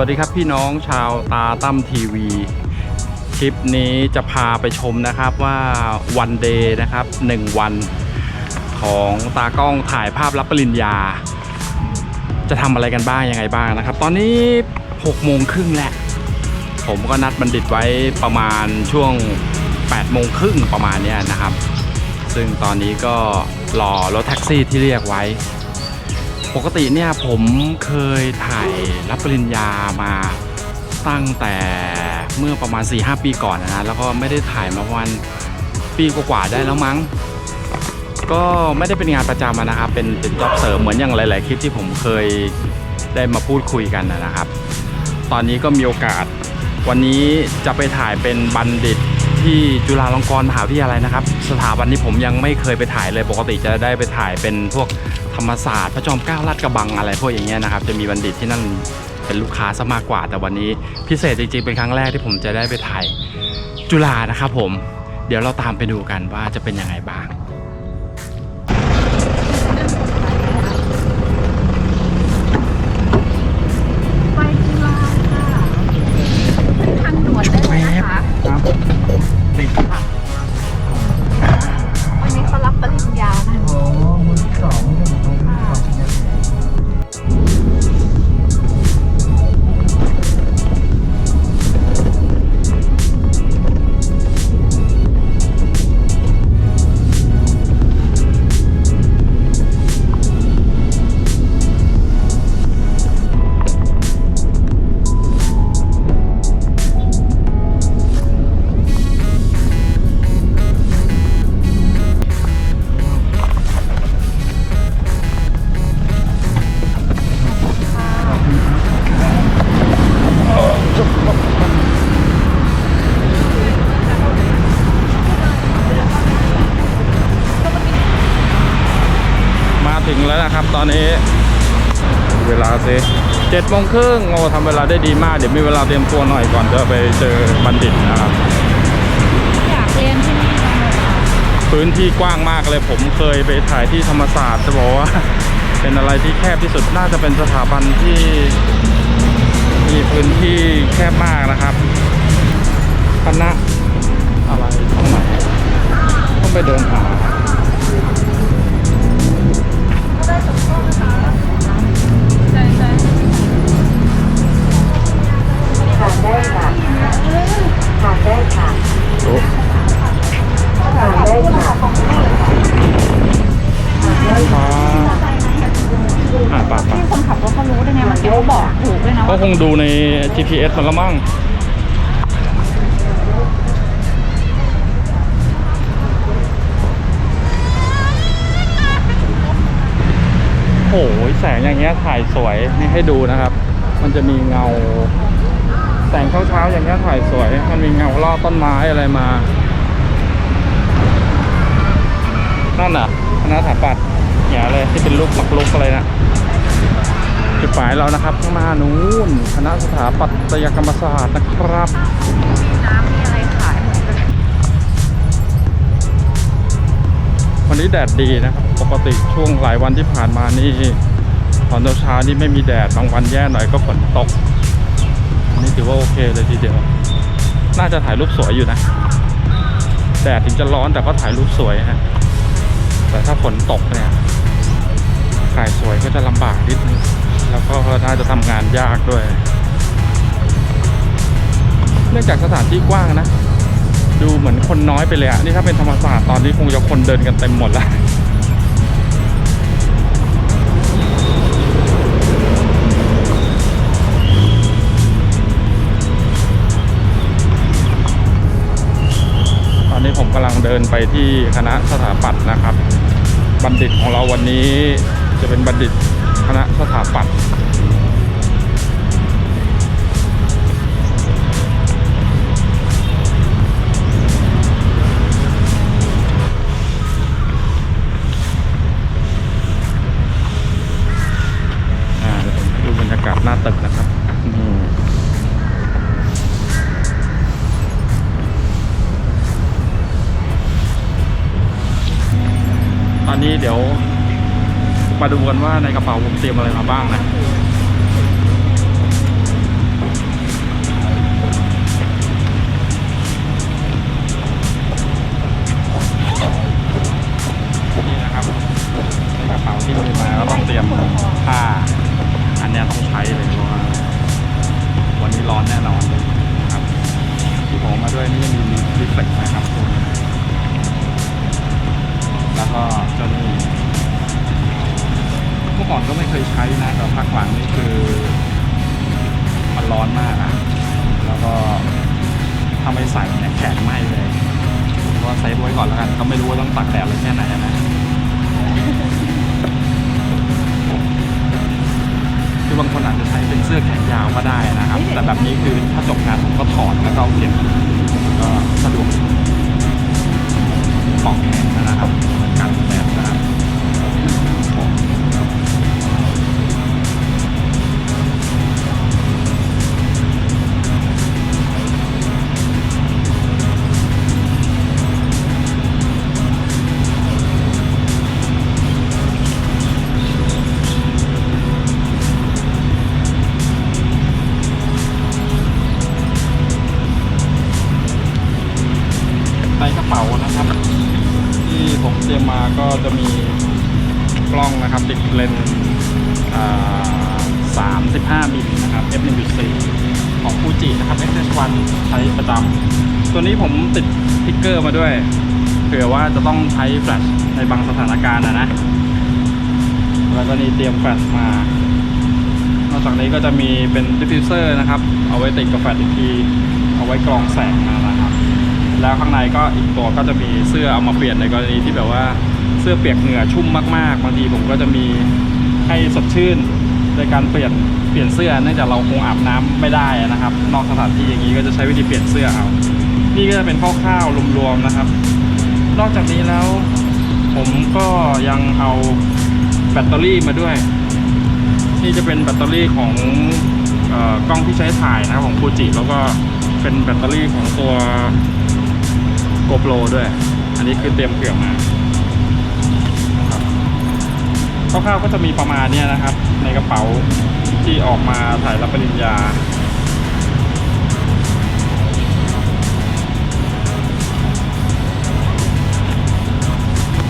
วัสดีครับพี่น้องชาวตาตั้มทีวี คลิปนี้จะพาไปชมนะครับว่าวันเดย์นะครับ 1 วันของตากล้องถ่ายภาพรับปริญญา จะทำอะไรกันบ้างยังไงบ้างนะครับ ตอนนี้ 6 โมงครึ่งแหล้วผมก็นัดบัณฑิตไว้ประมาณช่วง 8 โมงครึ่งประมาณนี้นะครับ ซึ่งตอนนี้ก็รอรถแท็กซี่ที่เรียกไว้ ปกติเนี่ยผมเคยถ่ายรับปริญญามาตั้งแต่เมื่อประมาณ 4-5 ปีก่อนนะแล้วก็ไม่ได้ถ่ายมาประมาณปีกว่าๆได้แล้วมั้ง ก็ไม่ได้เป็นงานประจำนะครับ เป็นเป็นจ็อบเสริมเหมือนอย่างหลาย ๆ คลิปที่ผมเคยได้มาพูดคุยกันนะนะครับ ตอนนี้ก็มีโอกาสวันนี้จะไปถ่ายเป็นบัณฑิตที่จุฬาลงกรณ์มหาวิทยาลัยนะครับ สถาบันนี้ผมยังไม่เคยไปถ่ายเลยปกติจะได้ไปถ่ายเป็นพวก ธรรมศาสตร์พระจอมเกล้าลาดกระบังอะไรพวกอย่างเงี้ยนะครับจะมีบัณฑิตที่นั่นเป็นลูกค้าซะมากกว่า แต่วันนี้พิเศษจริงๆ เป็นครั้งแรกที่ผมจะได้ไปถ่ายจุฬานะครับผมเดี๋ยวเราตามไปดูกันว่าจะเป็นยังไงบ้าง งครึ่งโอ้ทำเวลาได้ดีมาก เดี๋ยวมีเวลาเตรียมตัวหน่อยก่อนจะไปเจอบัณฑิตนะครับ อยากเรียนที่นี่จังเลยค่ะพื้นที่กว้างมากเลยผมเคยไปถ่ายที่ธรรมศาสตร์จะบอกว่า เป็นอะไรที่แคบที่สุดน่าจะเป็นสถาบันที่มีพื้นที่แคบมากนะครับคณะอะไรตรงไหนต้องไปเดินหา GPS มันละมั้งโอ้ยแสงอย่างเงี้ยถ่ายสวยนี่ให้ดูนะครับ มันจะมีเงา แสงเช้าๆอย่างเงี้ยถ่ายสวย มันมีเงาล่อต้นไม้อะไรมานั่นน่ะคณะสถาปัตย์อย่าเลยที่เป็นรูปหมักลุกอะไรนะ จุดหมายเรานะครับ ข้างหน้านู้นคณะสถาปัตยกรรมศาสตร์นะครับน้ำมีอะไรขายเหมกันวันนี้แดดดีนะครับ ปกติช่วงหลายวันที่ผ่านมานี่ตอนเช้านี่ไม่มีแดดบางวันแย่หน่อยก็ฝนตกอันนี้ถือว่าโอเคเลยทีเดียว น่าจะถ่ายรูปสวยอยู่นะ แดดถึงจะร้อนแต่ก็ถ่ายรูปสวยฮะแต่ถ้าฝนตกเนี่ยถ่ายสวยก็จะลำบากนิดนึง แล้วก็น่าจะทำงานยากด้วย เนื่องจากสถานที่กว้างนะ ดูเหมือนคนน้อยไปเลยอะนี่ถ้าเป็นธรรมศาสตร์ตอนนี้คงจะคนเดินกันเต็มหมดแล้วตอนนี้ผมกำลังเดินไปที่คณะสถาปัตย์นะครับ บัณฑิตของเราวันนี้จะเป็นบัณฑิต คณะสถาปัตย์ มาดูกันว่าในกระเป๋าผมเตรียมอะไรมาบ้างนะนี่นะครับในกระเป๋าที่มีมาก็ต้อเตรียมผ้าอันนี้ต้องใช้เลยเพราะว่าวันนี้ร้อนแน่นอนครับที่ผมมาด้วยนี่มีลิปเฟกนะครับตัวน อนก็ไม่เคยใช้นะแต่พักหลังนี่คือ มันร้อนมากอะแล้วก็ถ้าไม่ใส่เนี่ยแข็งไหมเลยเพราะว่าเซฟไว้ก่อนแล้วกันก็ไม่รู้ว่าต้องตากแดดอะไรแค่ไหนอะนะคือบางคนอาจจะใช้เป็นเสื้อแขนยาวก็ได้นะครับ แต่แบบนี้คือถ้าจบงานผมก็ถอดแล้วก็เอาเก็บก็สะดวกปอกแขนนะครับกันแดดนะครับ ก็จะมีกล้องนะครับติดเลนส์35 มิลนะครับ f1.4 ของฟูจินะครับ XH1 ใช้ประจำตัวนี้ผมติดสติ๊กเกอร์มาด้วยเผื่อว่าจะต้องใช้แฟลชในบางสถานการณ์นะนะ แล้วก็นี่เตรียมแฟลชมา นอกจากนี้ก็จะมีเป็นดิฟฟิวเซอร์นะครับ เอาไว้ติดกับแฟลชอีกที เอาไว้กรองแสงนะครับ แล้วข้างในก็อีกตัวก็จะมีเสื้อเอามาเปลี่ยนในกรณีที่แบบว่า สื้อเปียกเหงื่อชุ่มมากๆ บางทีผมก็จะมีให้สดชื่นในการเปลี่ยนเปลี่ยนเสื้อเนื่องจากเราคงอาบน้ำไม่ได้นะครับ นอกสถานที่อย่างนี้ก็จะใช้วิธีเปลี่ยนเสื้อเอานี่ก็จะเป็นคร่าวๆรวมๆนะครับ นอกจากนี้แล้วผมก็ยังเอาแบตเตอรี่มาด้วย นี่จะเป็นแบตเตอรี่ของออกล้องที่ใช้ถ่ายนะครับของฟูจิแล้วก็เป็นแบตเตอรี่ของตัว GoPro ด้วย อันนี้คือเตรียมเผื่อมา คร่าวๆก็จะมีประมาณเนี้ยนะครับ ในกระเป๋าที่ออกมาถ่ายรับปริญญา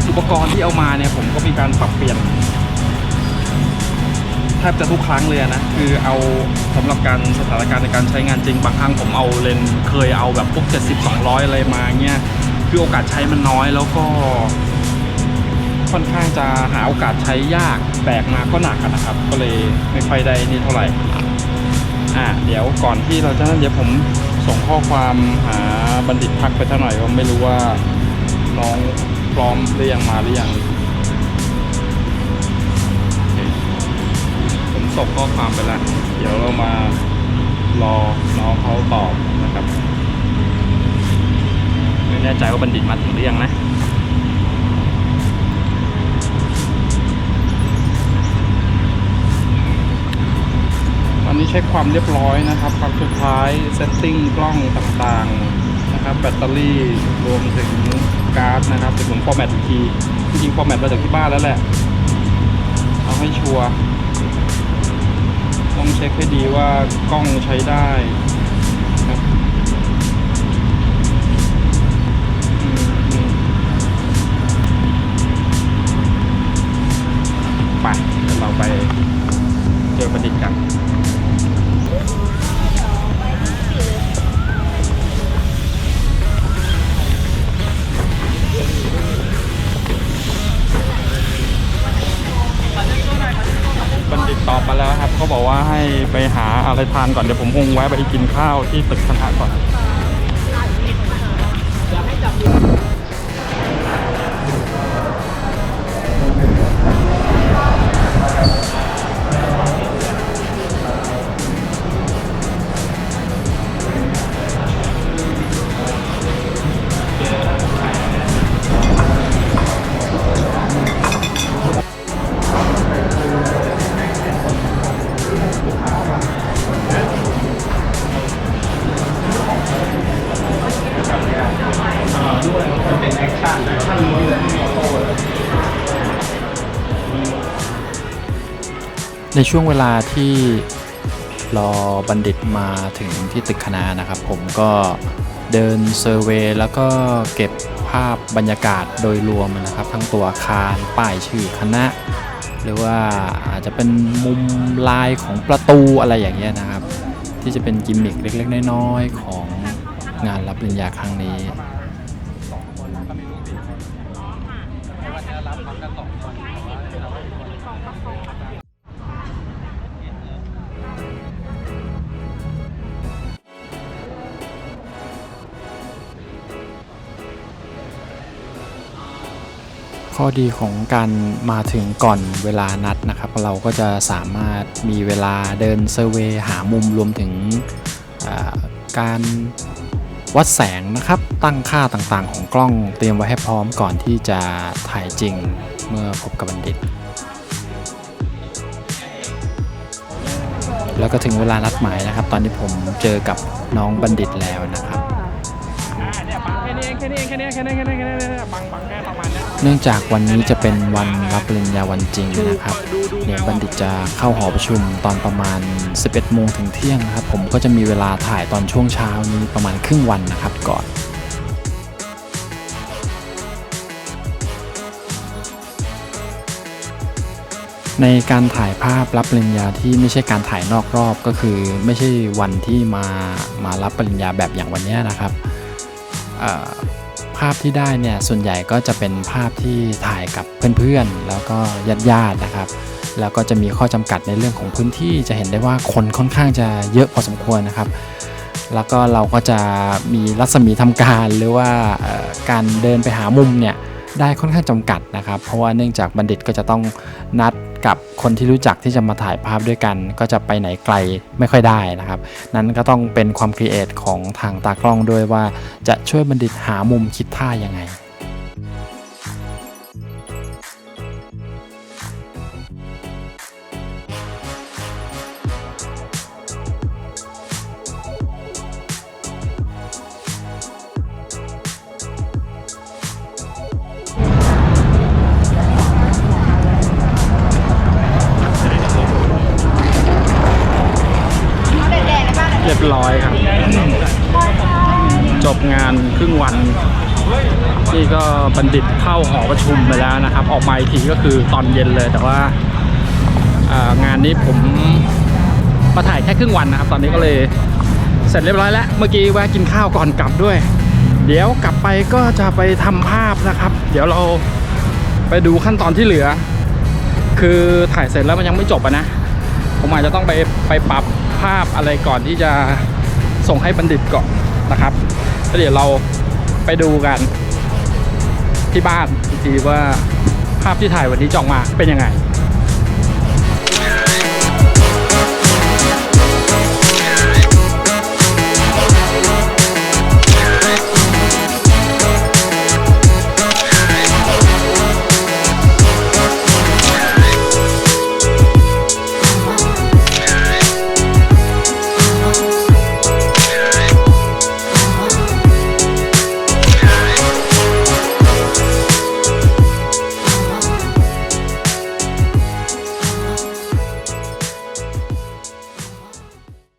อุปกรณ์ที่เอามาเนี่ยผมก็มีการปรับเปลี่ยนแทบจะทุกครั้งเลยนะ คือเอาสำหรับการสถานการณ์ในการใช้งานจริงบางครั้งผมเอาเลนเคยเอาแบบพวก 70 200 อะไรมาเงี้ยคือโอกาสใช้มันน้อยแล้วก็ ค่อนข้างจะหาโอกาสใช้ยากแบกมาก็หนักนะครับ ก็เลยไม่ค่อยได้นี่เท่าไหร่ อะเดี๋ยวก่อนที่เราจะนั่นเดี๋ยวผมส่งข้อความหาบัณฑิตพักไปเท่าหน่อยว่าไม่รู้ว่าน้องพร้อมหรือยังมาหรือยังผมส่งข้อความไปแล้ว เดี๋ยวเรามารอน้องเขาตอบนะครับ ไม่แน่ใจว่าบัณฑิตมาถึงหรือยังนะ ช็คความเรียบร้อยนะครับครั้งสุดท้ายเซตติ้งกล้องต่างๆนะครับแบตเตอรี่รวมถึงการ์ดนะครับเดี๋ยวผมฟอร์แมตอีกทีจริงฟอร์แมตมาจากที่บ้านแล้วแหละ เอาให้ชัวร์ต้องเช็คให้ดีว่ากล้องใช้ได้ครับไปเดี๋ยวเราไปเจอประดิษฐ์กัน ว่าให้ไปหาอะไรทานก่อนเดี๋ยวผมคงแวะไปกินข้าวที่ตึกคณะก่อน ในช่วงเวลาที่รอบัณฑิตมาถึงที่ตึกคณะนะครับ ผมก็เดินเซอร์เวย์แล้วก็เก็บภาพบรรยากาศโดยรวมนะครับ ทั้งตัวอาคารป้ายชื่อคณะ หรือว่าอาจจะเป็นมุมลายของประตูอะไรอย่างเงี้ยนะครับ ที่จะเป็นกิมมิคเล็กๆน้อยๆของงานรับปริญญาครั้งนี้ ข้อดีของการมาถึงก่อนเวลานัดนะครับ เราก็จะสามารถมีเวลาเดินเซอร์เวยหามุมรวมถึงการวัดแสงนะครับ ตั้งค่าต่างๆ ของกล้องเตรียมไว้ให้พร้อมก่อนที่จะถ่ายจริงเมื่อพบกับบัณฑิต แล้วก็ถึงเวลานัดหมายนะครับ ตอนนี้ผมเจอกับน้องบัณฑิตแล้วนะครับ นี้เองแค่นี้แค่นี้แค่นี้แค่นี้บังบังแค่ประมาณนี้เนื่องจากวันนี้จะเป็นวันรับปริญญาวันจริงนะครับ เดี๋ยวบัณฑิตจะเข้าหอประชุมตอนประมาณ 11 โมงถึงเที่ยงนะครับ ผมก็จะมีเวลาถ่ายตอนช่วงเช้านี้ประมาณครึ่งวันนะครับก่อนในการถ่ายภาพรับปริญญาที่ไม่ใช่การถ่ายนอกรอบก็คือ ไม่ใช่วันที่มามารับปริญญาแบบอย่างวันนี้นะครับ ภาพที่ได้เนี่ยส่วนใหญ่ก็จะเป็นภาพที่ถ่ายกับเพื่อนๆ แล้วก็ญาติๆนะครับ แล้วก็จะมีข้อจำกัดในเรื่องของพื้นที่จะเห็นได้ว่าคนค่อนข้างจะเยอะพอสมควรนะครับ แล้วก็เราก็จะมีรัศมีทำการหรือว่าการเดินไปหามุมเนี่ยได้ค่อนข้างจำกัดนะครับ เพราะว่าเนื่องจากบัณฑิตก็จะต้องนัด กับคนที่รู้จักที่จะมาถ่ายภาพด้วยกัน ก็จะไปไหนไกลไม่ค่อยได้นะครับ นั้นก็ต้องเป็นความครีเอทของทางตากล้องด้วยว่าจะช่วยบัณฑิตหามุมคิดท่ายังไง ร้อยครับ จบงานครึ่งวัน นี่ก็บัณฑิตเข้าหอประชุมไปแล้วนะครับ ออกมาอีกทีก็คือตอนเย็นเลยแต่ว่าางานนี้ผมมาถ่ายแค่ครึ่งวันนะครับ ตอนนี้ก็เลยเสร็จเรียบร้อยแล้ว เมื่อกี้แวะกินข้าวก่อนกลับด้วย เดี๋ยวกลับไปก็จะไปทำภาพนะครับ เดี๋ยวเราไปดูขั้นตอนที่เหลือ คือถ่ายเสร็จแล้วมันยังไม่จบอะนะ ผมอาจจะต้องไปไปปรับ ภาพอะไรก่อนที่จะส่งให้บัณฑิตก่อนนะครับเดี๋ยวเราไปดูกันที่บ้านอีกทีว่าภาพที่ถ่ายวันนี้จองมาเป็นยังไง